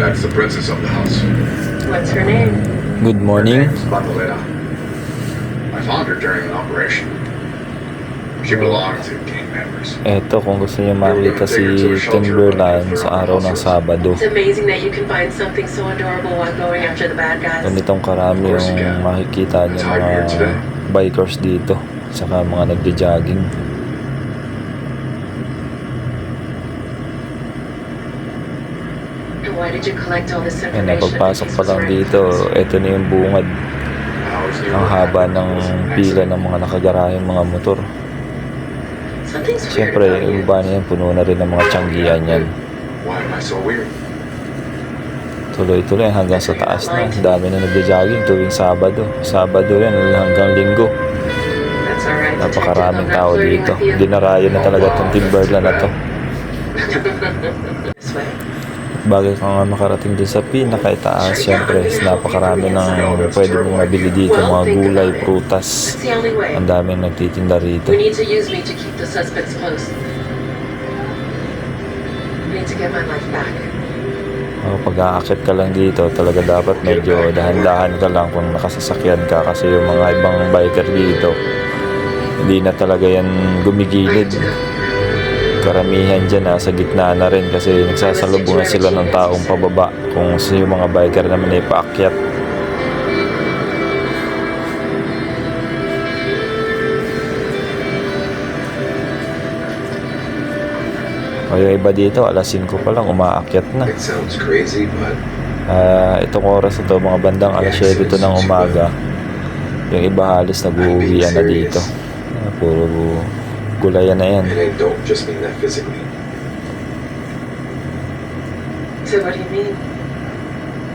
That's the princess of the house. What's her name? Good Her morning. name's Bandolera. I found her during an operation. She belonged to gang members. Eto, kung gusto niyo makita si Timberland sa araw ng Sabado. It's amazing that you can find something so adorable while going after the bad guys. Ganitong karami yung makikita niyo mga bikers dito. Saka mga nagja-jogging. And why did you collect all this Yan, information? napagpasok pa lang dito, eto na yung bungad. Ang haba ng pila ng mga nakagaraheng mga motor. Siyempre, yung iba na yan, puno na rin ng mga tiyanggian yan. Tuloy-tuloy hanggang sa taas na. Ang dami na nagja-jogging tuwing Sabado. Sabado yan hanggang Linggo. Napakaraming tao dito. Dinarayo na talaga itong Timberland na to. Bagay ka nga makarating din sa pinakaitaas, syempre, napakarami ng pwede mong mabili dito, mga gulay, prutas. Ang daming nagtitinda rito. We need to use me to keep the suspects close. I need to get my life back. Oh, pag aakit ka lang dito, talaga dapat medyo dahan-dahan ka lang kung nakasasakyan ka kasi yung mga ibang biker dito, hindi na talaga yan gumigilid. Karamihan dyan nasa gitna na rin kasi nagsasalubungan sila ng taong pababa kung yung mga biker naman ay paakyat. O yung iba dito, alas 5 pa lang, umaakyat na. Crazy, but Ah, itong oras na to, mga bandang alas 7 to ng umaga. Yung iba halos nag-uuwian na dito. Ah, puro gulayan na yan. and I don't just mean that physically. So what do you mean?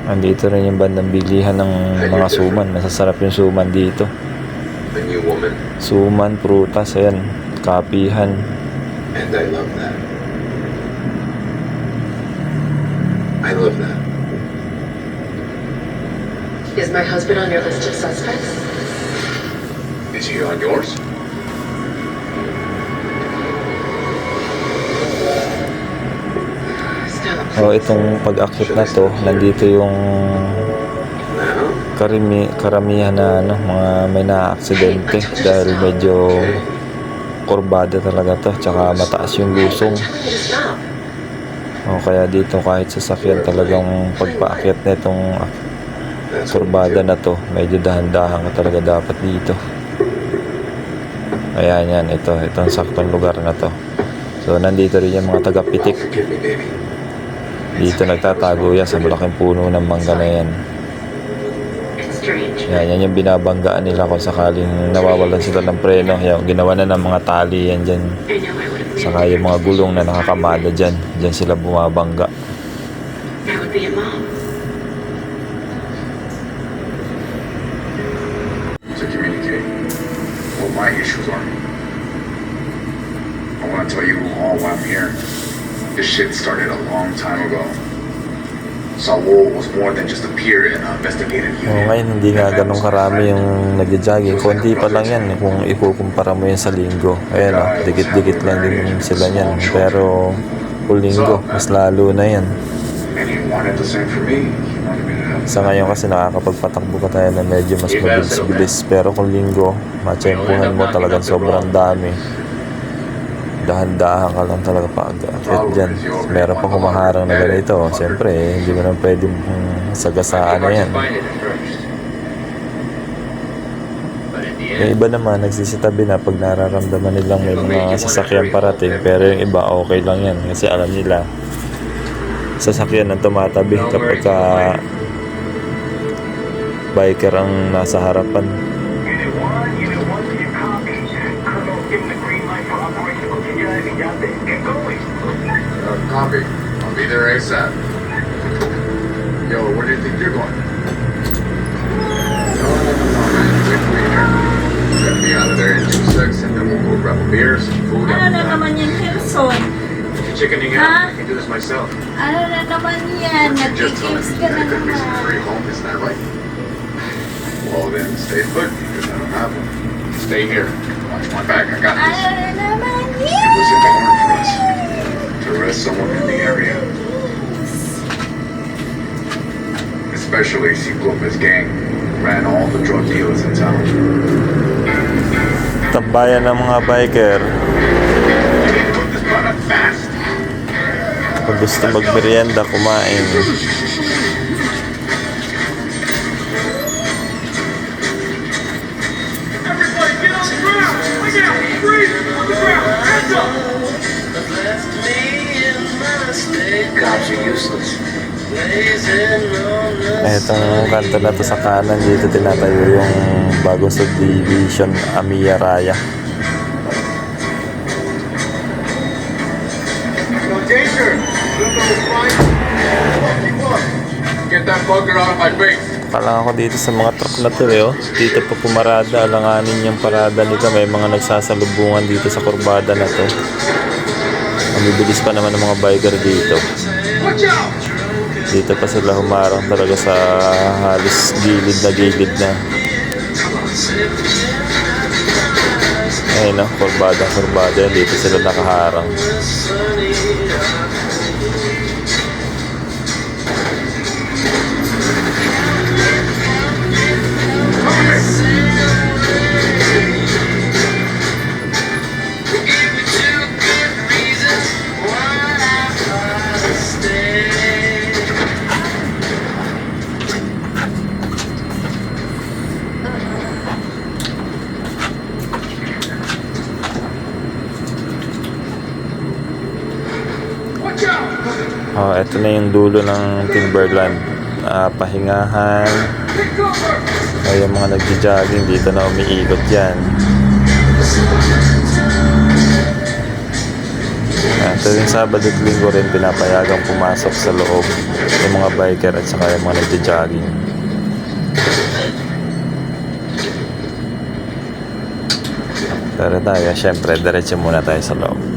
Andito rin yung bandang bilihan ng mga suman. Masasarap yung suman dito. A new woman, Suman, prutas, ayan. Kapihan. and I love that. I love that. Is my husband on your list of suspects? Is he on yours? Stop. O itong pag-akit na to, nandito yung Now? karami, karamihan na ano, mga may na-aksidente dahil medyo kurbada talaga to. Tsaka mataas yung lusong. O kaya dito kahit sasakyan talagang pagpaakyat na itong kurbada na to, medyo dahan-dahan ka talaga dapat dito. Ayan yan, ito, itong saktong lugar na to. So nandito rin yung mga taga-pitik. Dito nagtatago yan sa malaking puno ng mangga na yan. Yan, yan yung binabanggaan nila kung sakaling nawawalan sila ng preno. Yan, ginawa na ng mga tali yan dyan. Saka yung mga gulong na nakakamada dyan. Dyan sila bumabangga. To communicate what my issues are. I want to tell you all why I'm here. This shit started a long time ago. Saul was more than just a peer in an investigative unit. ngayon hindi nga ganun karami yung nagja-jogging. Konti pa lang yan kung ikukumpara mo yan sa linggo. Ayan o, dikit-dikit lang din sila yan. Pero kung linggo, mas lalo na yan. Sa ngayon kasi nakakapagpatakbo ka tayo na medyo mas mabilis-bilis. Pero kung linggo, matsyempuhan mo talagang sobrang dami. Dahan-dahan ka lang talaga pag-akit dyan. Meron pa kumaharang na ganito. Siyempre, hindi mo naman pwede sagasaan na yan. Yung iba naman, nagsisitabi na pag nararamdaman nilang may mga sasakyan parating. Pero yung iba, okay lang yan. Kasi alam nila, sasakyan ang tumatabi kapag ka biker ang nasa harapan. Copy. I'll be there ASAP. Yo, where do you think you're going? No, no, no, man. Wait for me here. Gonna be out of there in two seconds, and then we'll go grab a beer, some food, Ano na naman yan, Gerson? chickening out. I can do this myself. Ano na naman yan? Me Nag-games ka na naman. hurry home, isn't that right? Well, then stay put, because I don't have one. Stay here. Watch my back. I got Ano this. na naman It was in the horn for us yan? Arrest someone in the area. especially si Gomez gang, ran all the drug dealers in town. Tambayan ng mga biker. Put this product fast. Pag gusto magmerienda, kumain. Everybody get on the ground! Look out! Freeze! On the ground! Hands up! Cops are useless. Itong kanto na to sa kanan dito tinatayo yung bagong subdivision Amiya Raya. No danger. Lugo is fine. Keep up. Get that bugger out of my face. Kala ako dito sa mga truck na to eh, oh. Dito pa pumarada, alanganin yung parada nila. May mga nagsasalubungan dito sa kurbada na to. Ang bibilis pa naman ng mga biker dito. Dito pa sila humarang talaga sa halos gilid na gilid na. Ayun no, kurbada, kurbada. Dito sila nakaharang. Oh, eto na yung dulo ng Timberland. Ah, pahingahan. Ay, yung mga nagja-jogging dito na umiikot yan. Ah, tuwing Sabado at Linggo rin pinapayagang pumasok sa loob yung mga biker at saka yung mga nagja-jogging. Pero tayo, syempre, diretso muna tayo sa loob.